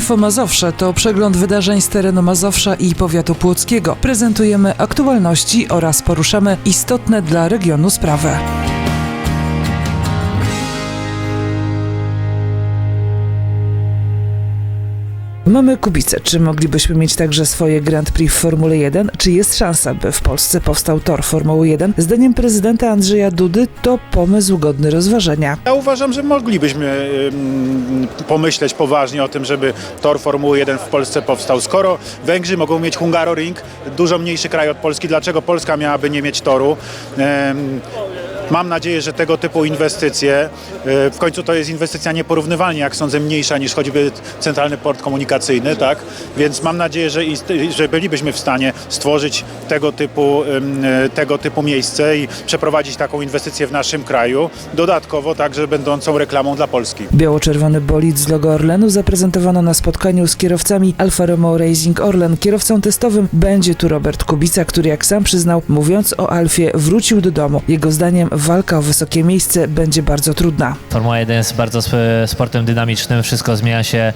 Info Mazowsze to przegląd wydarzeń z terenu Mazowsza i powiatu płockiego. Prezentujemy aktualności oraz poruszamy istotne dla regionu sprawy. Mamy Kubicę. Czy moglibyśmy mieć także swoje Grand Prix w Formule 1? Czy jest szansa, by w Polsce powstał tor Formuły 1? Zdaniem prezydenta Andrzeja Dudy to pomysł godny rozważenia. Ja uważam, że moglibyśmy pomyśleć poważnie o tym, żeby tor Formuły 1 w Polsce powstał. Skoro Węgrzy mogą mieć Hungaroring, dużo mniejszy kraj od Polski, dlaczego Polska miałaby nie mieć toru? Mam nadzieję, że tego typu inwestycje, y, w końcu to jest inwestycja nieporównywalnie, jak sądzę, mniejsza niż choćby centralny port komunikacyjny, tak? Więc mam nadzieję, że, że bylibyśmy w stanie stworzyć tego typu, y, tego typu miejsce i przeprowadzić taką inwestycję w naszym kraju, dodatkowo także będącą reklamą dla Polski. Biało-czerwony bolid z logo Orlenu zaprezentowano na spotkaniu z kierowcami Alfa Romeo Racing Orlen. Kierowcą testowym będzie tu Robert Kubica, który jak sam przyznał, mówiąc o Alfie, wrócił do domu. Jego zdaniem walka o wysokie miejsce będzie bardzo trudna. Formuła 1 jest bardzo sp- sportem dynamicznym, wszystko zmienia się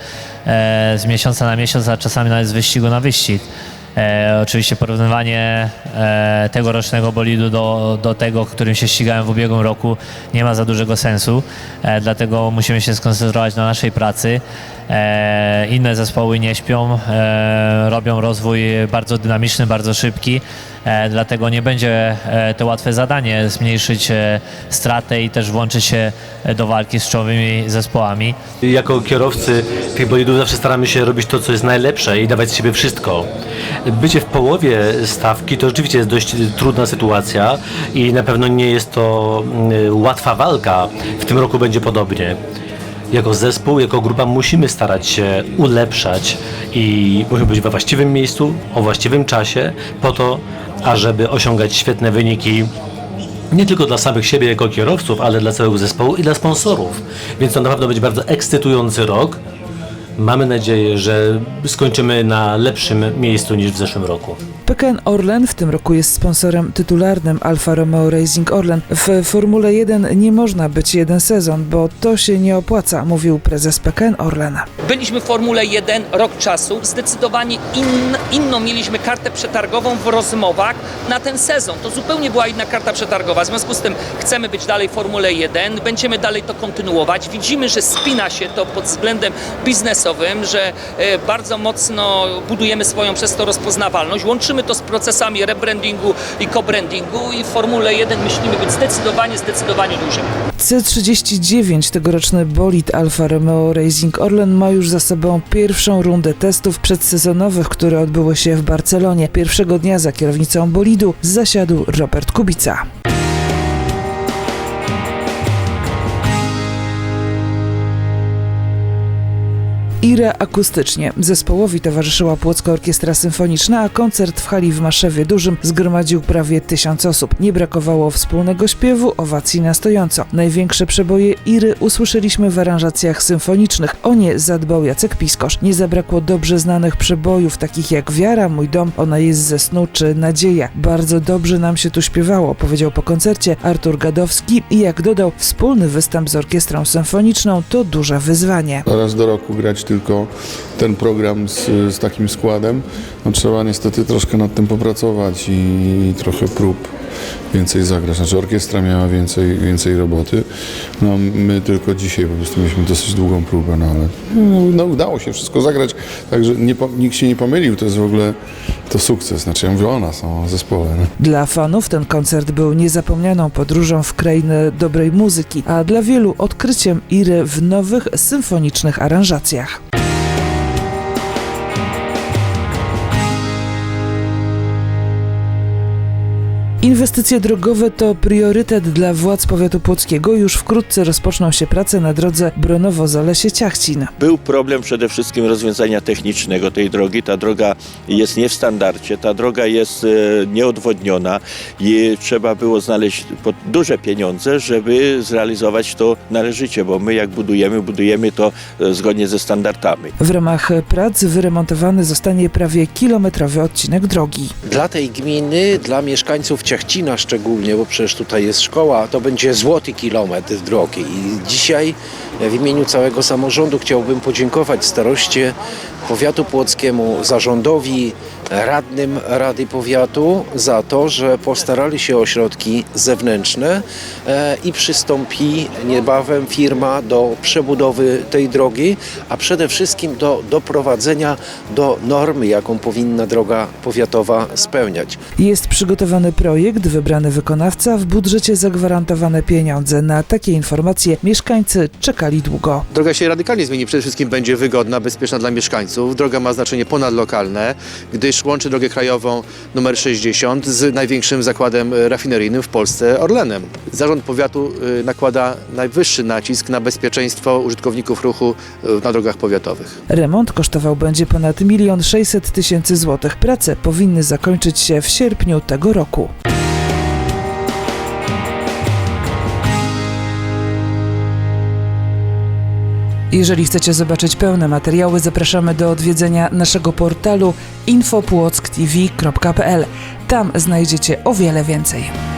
e, z miesiąca na miesiąc, a czasami nawet z wyścigu na wyścig. E, oczywiście porównywanie e, tegorocznego bolidu do, do tego, którym się ścigałem w ubiegłym roku nie ma za dużego sensu, e, dlatego musimy się skoncentrować na naszej pracy. E, inne zespoły nie śpią, e, robią rozwój bardzo dynamiczny, bardzo szybki, e, dlatego nie będzie to łatwe zadanie zmniejszyć stratę i też włączyć się do walki z czołowymi zespołami. Jako kierowcy tych bolidów zawsze staramy się robić to, co jest najlepsze i dawać z siebie wszystko. Bycie w połowie stawki to rzeczywiście jest dość trudna sytuacja i na pewno nie jest to mm, łatwa walka. W tym roku będzie podobnie. Jako zespół, jako grupa musimy starać się ulepszać i musimy być we właściwym miejscu, o właściwym czasie, po to, ażeby osiągać świetne wyniki nie tylko dla samych siebie jako kierowców, ale dla całego zespołu i dla sponsorów. Więc to naprawdę będzie bardzo ekscytujący rok. Mamy nadzieję, że skończymy na lepszym miejscu niż w zeszłym roku. PKN Orlen w tym roku jest sponsorem tytularnym Alfa Romeo Racing Orlen. W Formule 1 nie można być jeden sezon, bo to się nie opłaca, mówił prezes PKN Orlen. Byliśmy w Formule 1 rok czasu, zdecydowanie in, inną mieliśmy kartę przetargową w rozmowach na ten sezon. To zupełnie była inna karta przetargowa. W związku z tym chcemy być dalej w Formule 1, będziemy dalej to kontynuować. Widzimy, że spina się to pod względem biznesowym, że e, bardzo mocno budujemy swoją przez to rozpoznawalność. Łączymy to z procesami rebrandingu i co-brandingu i w Formule 1 myślimy być zdecydowanie, zdecydowanie dłużej. C39, tegoroczny bolid Alfa Romeo Racing Orlen ma już za sobą pierwszą rundę testów przedsezonowych, które odbyły się w Barcelonie. Pierwszego dnia za kierownicą bolidu zasiadł Robert Kubica. Ira akustycznie. Zespołowi towarzyszyła Płocka Orkiestra Symfoniczna, a koncert w hali w Maszewie Dużym zgromadził prawie tysiąc osób. Nie brakowało wspólnego śpiewu, owacji na stojąco. Największe przeboje Iry usłyszeliśmy w aranżacjach symfonicznych. O nie zadbał Jacek Piskosz. Nie zabrakło dobrze znanych przebojów, takich jak Wiara, Mój dom, Ona jest ze snu czy Nadzieja. Bardzo dobrze nam się tu śpiewało, powiedział po koncercie Artur Gadowski i jak dodał, wspólny występ z orkiestrą symfoniczną to duże wyzwanie. raz do roku grać tylko ten program z, z takim składem, no trzeba niestety troszkę nad tym popracować i trochę prób więcej zagrać. Znaczy orkiestra miała więcej, więcej roboty. No, my tylko dzisiaj po prostu mieliśmy dosyć długą próbę, no ale no, no, udało się wszystko zagrać, także nie, nikt się nie pomylił, to jest w ogóle to sukces. Znaczy ja mówię o nas, o zespole. No. Dla fanów ten koncert był niezapomnianą podróżą w krainę dobrej muzyki, a dla wielu odkryciem Iry w nowych symfonicznych aranżacjach. Inwestycje drogowe to priorytet dla władz powiatu płockiego. Już wkrótce rozpoczną się prace na drodze Bronowo-Zalesie-Ciachcin. Był problem przede wszystkim rozwiązania technicznego tej drogi. Ta droga jest nie w standardzie, ta droga jest e, nieodwodniona i trzeba było znaleźć duże pieniądze, żeby zrealizować to należycie, bo my jak budujemy, budujemy to e, zgodnie ze standardami. W ramach prac wyremontowany zostanie prawie kilometrowy odcinek drogi. Dla tej gminy, dla mieszkańców Ciachcina szczególnie, bo przecież tutaj jest szkoła, to będzie złoty kilometr drogi. I dzisiaj w imieniu całego samorządu chciałbym podziękować staroście powiatu płockiemu, zarządowi, radnym Rady Powiatu za to, że postarali się o środki zewnętrzne e, i przystąpi niebawem firma do przebudowy tej drogi, a przede wszystkim do doprowadzenia do normy, jaką powinna droga powiatowa spełniać. Jest przygotowany projekt, wybrany wykonawca, w budżecie zagwarantowane pieniądze. Na takie informacje mieszkańcy czekali długo. Droga się radykalnie zmieni. Przede wszystkim będzie wygodna, bezpieczna dla mieszkańców. Droga ma znaczenie ponadlokalne, gdyż łączy drogę krajową numer 60 z największym zakładem rafineryjnym w Polsce Orlenem. Zarząd powiatu e, nakłada najwyższy nacisk na bezpieczeństwo użytkowników ruchu e, na drogach powiatowych. Remont kosztował będzie ponad 1 600 tysięcy złotych. Prace powinny zakończyć się w sierpniu tego roku. Jeżeli chcecie zobaczyć pełne materiały, zapraszamy do odwiedzenia naszego portalu infopłocktv.pl. Tam znajdziecie o wiele więcej.